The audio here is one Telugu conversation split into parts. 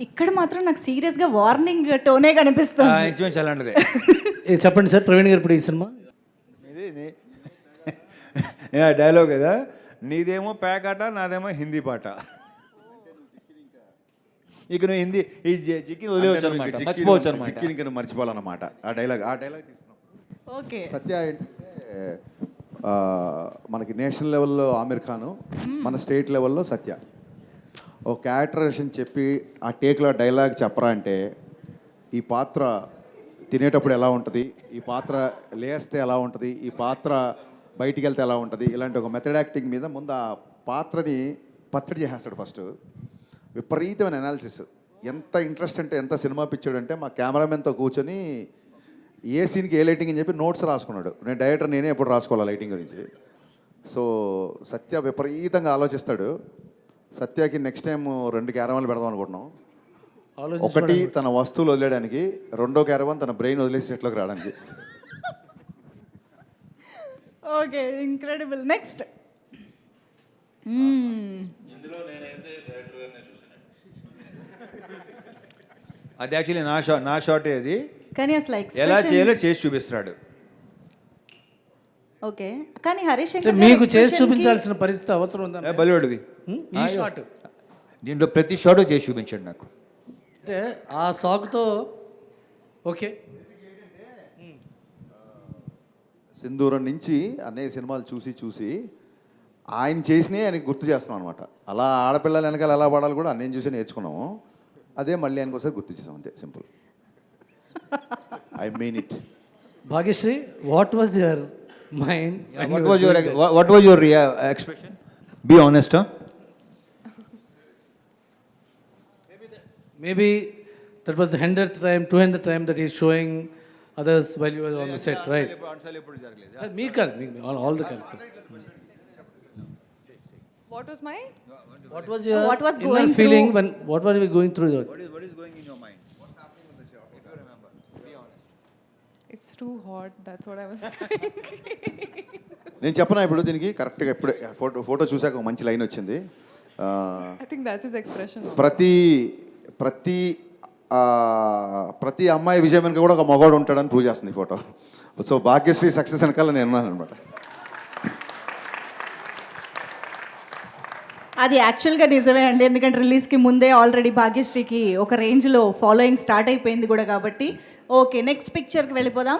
ఇక్కడ మాత్రం నాకు సీరియస్గా వార్నింగ్ టోనే కనిపిస్తుంది. అలాంటిదే ఏ, చెప్పండి సార్ ప్రవీణ్ గారు ఇప్పుడు ఈ సినిమా? ఇది నీ- డైలాగ్ కదా నీదేమో ప్యాకాట నాదేమో హిందీ పాట. ఇక నువ్వు హిందీ ఈ జి- జిక్కి వదిలేవచ్చు అనమాట మర్చిపోవచ్చు అనమాట చిక్కిని ఇంకా మర్చిపోవాలన్నమాట. ఆ డైలాగ్ ఆ డైలాగ్ తీసుకున్నాం. ఓకే. సత్య ఏంటంటే ఆ, మనకి నేషనల్ లెవెల్లో ఆమిర్ ఖాన్ మన స్టేట్ లెవెల్లో సత్య. ఓ క్యారెక్టరేషన్ చెప్పి ఆ టేక్లో డైలాగ్ చెప్పరా అంటే ఈ పాత్ర తినేటప్పుడు ఎలా ఉంటుంది? ఈ పాత్ర లేస్తే ఎలా ఉంటుంది? ఈ పాత్ర బయటికి వెళ్తే ఎలా ఉంటుంది? ఇలాంటి ఒక మెథడ్ యాక్టింగ్ మీద ముందు ఆ పాత్రని పచ్చడి చేసేస్తాడు ఫస్ట్ విపరీతమైన అనాలిసిస్ ఎంత ఇంట్రెస్ట్ అంటే ఎంత సినిమా పిచ్చాడు అంటే మా కెమెరామెన్తో కూర్చొని ఏ సీన్కి ఏ లైటింగ్ అని చెప్పి నోట్స్ రాసుకున్నాడు. నేను డైరెక్టర్ నేనే ఎప్పుడు రాసుకోవాలి లైటింగ్ గురించి? సో సత్య విపరీతంగా ఆలోచిస్తాడు. సత్యకి నెక్స్ట్ టైం రెండు క్యారవాన్లు పెడదాం అనుకుంటున్నాం. ఒకటి తన వస్తువులు వదిలేయడానికి రెండో క్యారవాన్ తన బ్రెయిన్ వదిలేసి సెట్లోకి రావడానికి. ఓకే ఇంక్రెడిబుల్ నెక్స్ట్ అది యాక్చువల్లీ నా షాట్ నా షాటే అది. కానీ అసలు ఎలా చేయాలో చేసి చూపిస్తున్నాడు. ఓకే. కానీ హరీష్ శంకర్ మీకు చేసి చూపించాల్సిన పరిస్థితి అవసరం ఉందా ఏ, బలివాడివి? ఈ షాట్. దీంట్లో ప్రతి షాటు చేసి చూపించాడు నాకు. అంటే ఆ సాగుతో ఓకే. సింధూరం నుంచి అన్నయ్య సినిమాలు చూసి చూసి ఆయన చేసినవి ఆయనకి గుర్తు చేస్తున్నాం అనమాట అలా ఆడపిల్లల వెనకాల ఎలా పడాలి కూడా అన్నయ్య చూసి నేర్చుకున్నాము. అదే మళ్ళీ ఆయనకు ఒకసారి గుర్తు చేసాం అంతే simple. I mean it Bhagyashree what was your Yeah, what, was your, what, what was your uh, expression? Be honest, huh? maybe, that, maybe that was the hundredth time, two hundredth time that he's showing others while you were on the set, right? Me, all, all the characters. What was my? What was your what was going inner feeling when? What were you going through? What is, what is going in your mind? It's too hot. That's what I was. నేను చెప్పనా ఇప్పుడు దీనికి కరెక్ట్గా ఇప్పుడే ఫోటో ఫోటో ఒక మంచి లైన్ వచ్చింది I think that's his expression. ప్రతి ప్రతి ప్రతి అమ్మాయి విజయం వెనుక కూడా ఒక మగవాడు ఉంటాడని ప్రూవ్ చేస్తుంది ఈ ఫోటో సో భాగ్యశ్రీ సక్సెస్ వెనకాల నేను ఉన్నాను అనమాట అది యాక్చువల్గా నిజమే అండి ఎందుకంటే రిలీజ్కి ముందే ఆల్రెడీ భాగ్యశ్రీకి ఒక రేంజ్లో ఫాలోయింగ్ స్టార్ట్ అయిపోయింది కూడా కాబట్టి ఓకే నెక్స్ట్ పిక్చర్కి వెళ్ళిపోదాం?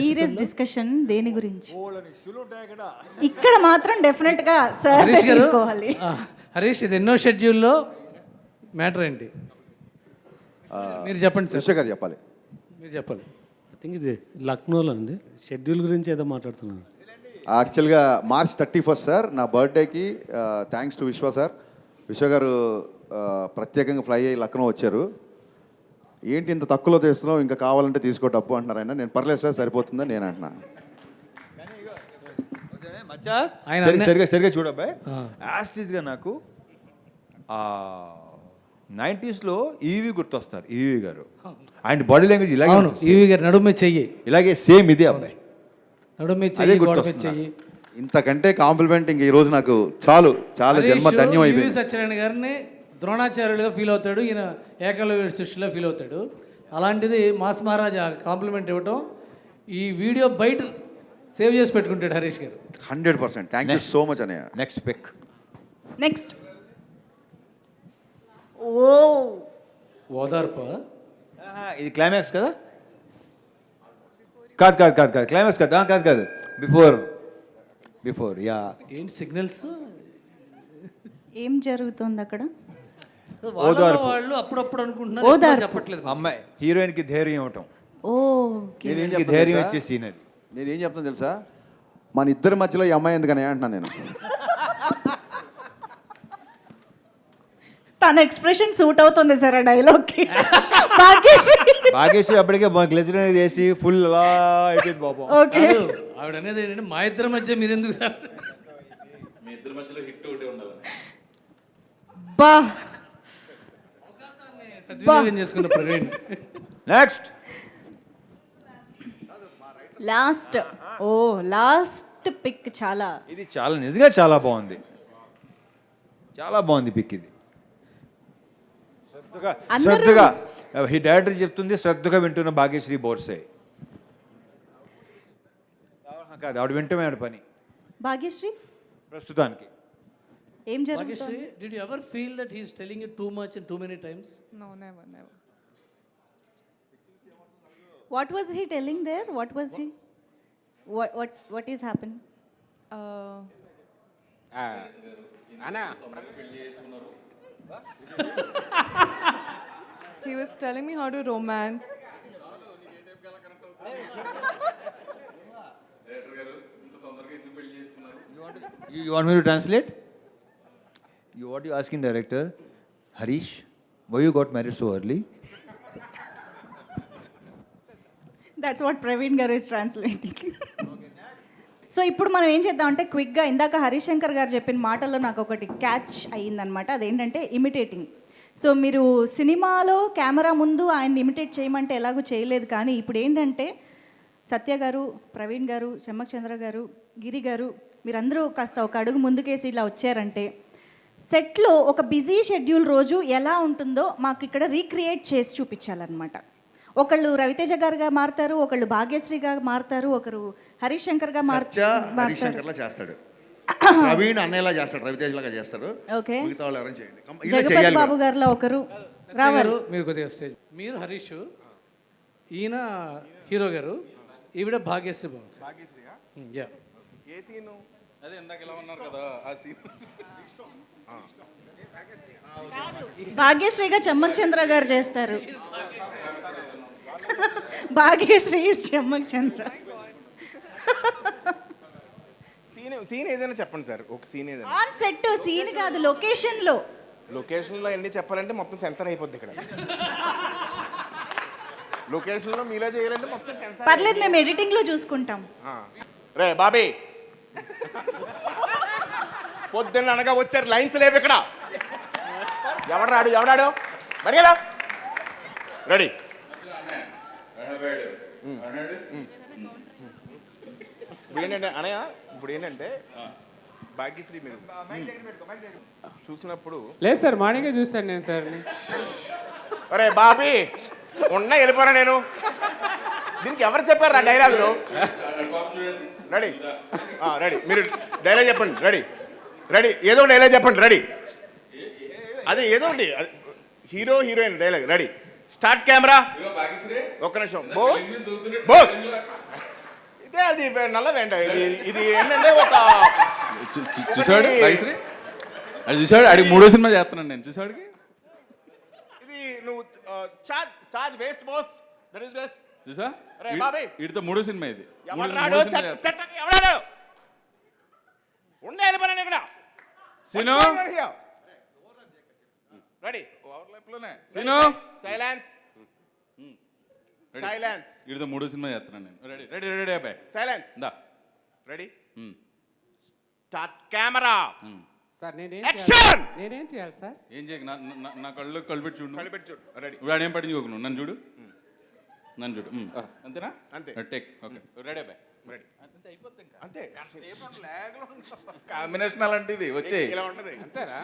సీరియస్ డిస్కషన్ దేని గురించి? ఇక్కడ మాత్రం డెఫినెట్గా సార్ హరీష్ గారు తీసుకోవాలి. హరీష్ ఇది ఎన్నో షెడ్యూల్లో మ్యాటర్ ఏంటి? మీరు చెప్పండి సార్ గారు చెప్పాలి. మీరు చెప్పాలి. ఐ థింక్ ఇది లక్నోలో అండి. షెడ్యూల్ గురించి ఏదో మాట్లాడుతున్నాను. యాక్చువల్గా మార్చ్ థర్టీ ఫస్ట్ సార్ నా బర్త్డేకి థ్యాంక్స్ టు విశ్వ సార్ విశ్వ గారు ప్రత్యేకంగా ఫ్లై అయ్యి లక్నో వచ్చారు. ఏంటి ఇంత తక్కువలో తెస్తున్నావు? ఇంకా కావాలంటే తీసుకో డబ్బు అంటున్నారు ఆయన. నేను పర్లేదు సార్ సరిపోతుందని నేను అంటున్నా. సరిగా సరిగా చూడబ్బాయి యాస్టీస్గా నాకు నైంటీస్లో ఈవి గుర్తొస్తారు ఈవి గారు. ఆయన బాడీ లాంగ్వేజ్ ఇలాగే. ఈవి గారు నడుము చెయ్యి. ఇలాగే సేమ్ ఇదే అబ్బాయి. నడుము చెయ్యి చెయ్యి. ఇంతకంటే కాంప్లిమెంట్ ఇంక ఈ రోజు నాకు చాలు. చాలా జన్మ ధన్యం ఈవి అయిపోయింది. సత్యనారాయణ గారిని ద్రోణాచార్యులుగా ఫీల్ అవుతాడు. ఈయన ఏకలవ్య సృష్టిలో ఫీల్ అవుతాడు. అలాంటిది మాస్ మహారాజ్ కాంప్లిమెంట్ ఇవ్వటం ఈ వీడియో బయట సేవ్ చేసి పెట్టుకుంటాడు హరీష్ గారు. Hundred percent. Thank you so much అన్నయ్య నెక్స్ట్ పిక్ నెక్స్ట్ ఓ. ఓదార్ప? ఇది క్లైమాక్స్ కదా? కాదు కాదు కాదు కాదు. క్లైమాక్స్ కాదు. కాదు కాదు. బిఫోర్ బిఫోర్ యా ఏంటి సిగ్నల్స్ ఏం జరుగుతుంది అక్కడ? వాళ్ళు అప్పుడప్పుడు అనుకుంటున్నారు. చెప్పట్లేదు. అమ్మాయి హీరోయిన్కి ధైర్యం ఇవ్వటం. ఓ నేనేం ధైర్యం తెలుసా? ఇచ్చే సీన్ అది. నేనేం చెప్తాను తెలుసా? మన ఇద్దరి మధ్యలో ఈ అమ్మాయి ఎందుకని అంటున్నాను నేను. తన ఎక్స్ప్రెషన్ సూట్ అవుతుంది సార్ ఆ డైలాగ్కి. భాగ్యశ్రీ. భాగ్యశ్రీ అప్పటికే గ్లెజర్ అనేది వేసి ఫుల్ అలా అయిపోయింది బాబు ఓకే. ఆవిడ అనేది ఏంటంటే మా ఇద్దరి మధ్య మీరు ఎందుకు సార్ బా. సద్వినియోగం చేసుకున్న ప్రవీణ్? నెక్స్ట్ లాస్ట్ ఓ లాస్ట్ పిక్ చాలా. ఇది చాలా నిజంగా చాలా బాగుంది. చాలా బాగుంది పిక్ ఇది. శ్రద్ధగా శ్రద్ధగా. ఈ డైరెక్టర్ చెప్తుంది శ్రద్ధగా వింటున్న భాగ్యశ్రీ బోర్సే. కాదు ఆవిడ వింటమే ఆవిడ పని. భాగ్యశ్రీ? ప్రస్తుతానికి. ఏం జరుగుతుంది? Bhagyashree did you ever feel that he's telling you too much and too many times No, never, never. What was he telling there what was he what what what is happening Uh, అన్నా he was telling me how to romance. You want me to translate? You what you asking director? Harish, why you got married so early? That's what Praveen గారు ఇస్ ట్రాన్స్లేటింగ్ సో ఇప్పుడు మనం ఏం చేద్దామంటే క్విక్గా ఇందాక హరిశంకర్ గారు చెప్పిన మాటల్లో నాకు ఒకటి క్యాచ్ అయ్యిందనమాట అదేంటంటే ఇమిటేటింగ్ సో మీరు సినిమాలో కెమెరా ముందు ఆయన ఇమిటేట్ చేయమంటే ఎలాగో చేయలేదు కానీ ఇప్పుడు ఏంటంటే సత్య గారు ప్రవీణ్ గారు చెమ్మక్ చంద్ర గారు గిరి గారు మీరందరూ కాస్త ఒక అడుగు ముందుకేసి ఇలా వచ్చారంటే సెట్లో ఒక బిజీ షెడ్యూల్ రోజు ఎలా ఉంటుందో మాకు ఇక్కడ రీక్రియేట్ చేసి చూపించాలన్నమాట. ఒకళ్ళు రవితేజ గారుగా మారుతారు ఒకళ్ళు భాగ్యశ్రీగా మారుతారు ఒకరు హరీష్ శంకర్గా మారుతారు. చేస్తాడు. ప్రవీణ్ అన్నయ్యలా చేస్తాడు రవితేజ్ లాగా చేస్తారు ఓకే. మిగతా వాళ్ళు ఎవరైనా చేయండి. జగపతి చేయాలి బాబు. గారిలో ఒకరు రావాలి. గారు మీరు కొద్దిగా స్టేజ్ మీరు హరీష్ ఈయన హీరో గారు ఈవిడ భాగ్యశ్రీ బాబు. యా. అదే ఇందాక ఇలా ఉన్నారు కదా ఆ సీన్. భాగ్యశ్రీగా చెమ్మక్ చంద్ర గారు చేస్తారు. భాగ్యశ్రీ చెమ్మక్ చంద్ర సీన్ సీన్ ఏదైనా చెప్పండి సార్. ఒక సీన్ ఏదైనా. ఆన్ సెట్ సీన్ కాదు లొకేషన్లో లొకేషన్లో ఎన్ని చెప్పాలంటే మొత్తం సెన్సర్ అయిపోద్ది ఇక్కడ. లొకేషన్లో మీలో చేయాలంటే మొత్తం సెన్సర్ పర్లేదు మేము ఎడిటింగ్లో చూసుకుంటాం రే బాబీ. పొద్దున్న అనగా వచ్చారు లైన్స్ లేవు ఇక్కడ. ఎవడాడు ఎవడాడు బడిగలా రెడీ. ఇప్పుడు ఏంటంటే అనయ్య ఇప్పుడు ఏంటంటే భాగ్యశ్రీ మీరు. చూసినప్పుడు లేదు సార్ మార్నింగే చూశాను నేను సార్. అరే బాబీ ఉన్నా వెళ్ళిపోరా నేను. దీనికి ఎవరు చెప్పారు ఆ డైలాగులు రెడీ. రెడీ. మీరు డైలాగ్ చెప్పండి. రెడీ. రెడీ. ఏదో డైలాగ్ చెప్పండి రెడీ. అదే ఏదో ఒకటి hero heroine dialogue ready. Start camera. ఒక్క నిమిషం. బోస్. బోస్. ఇదే అది నల్లదండి ఇది. ఇది ఏంటంటే ఒక చూసాడు అది చూసాడు ఆడికి మూడో సినిమా చేస్తున్నాను నేను. చూసాడికి ఇది నువ్వు charge charge waste boss. That is best చూసా? అరే బాబీ. వీడితో మూడో సినిమా ఇది. ఎవడాడు సెట్. సెట్ ఎవడాడు ఉండే ఇక్కడ సీను? రెడీ ఓవర్లాప్లోనే. సీను? Silence ready. సైలెన్స్ వీడితో మూడో సినిమా చేస్తున్నాను నేను. రెడీ రెడీ రెడీ అబ్బాయి. సైలెన్స్ దా. Ready start camera. సార్ నేనేం యాక్షన్ నేనేం చేయాలి సార్ ఏం చేయకు? నా కళ్ళు కళ్ళు పెట్టి చూడు కలిపెట్టి చూడు. రెడీ ఇప్పుడు ఆడేం పట్టించుకోకు నన్ను చూడు? నన్ను చూడు. ఉమ్. అంతేనా? అంతే. టేక్ ఓకే రెడీ అబ్బాయి? రెడీ అంతే కాంబినేషన్ అలాంటిది వచ్చే ఇలా ఉంటది. అంతేనా?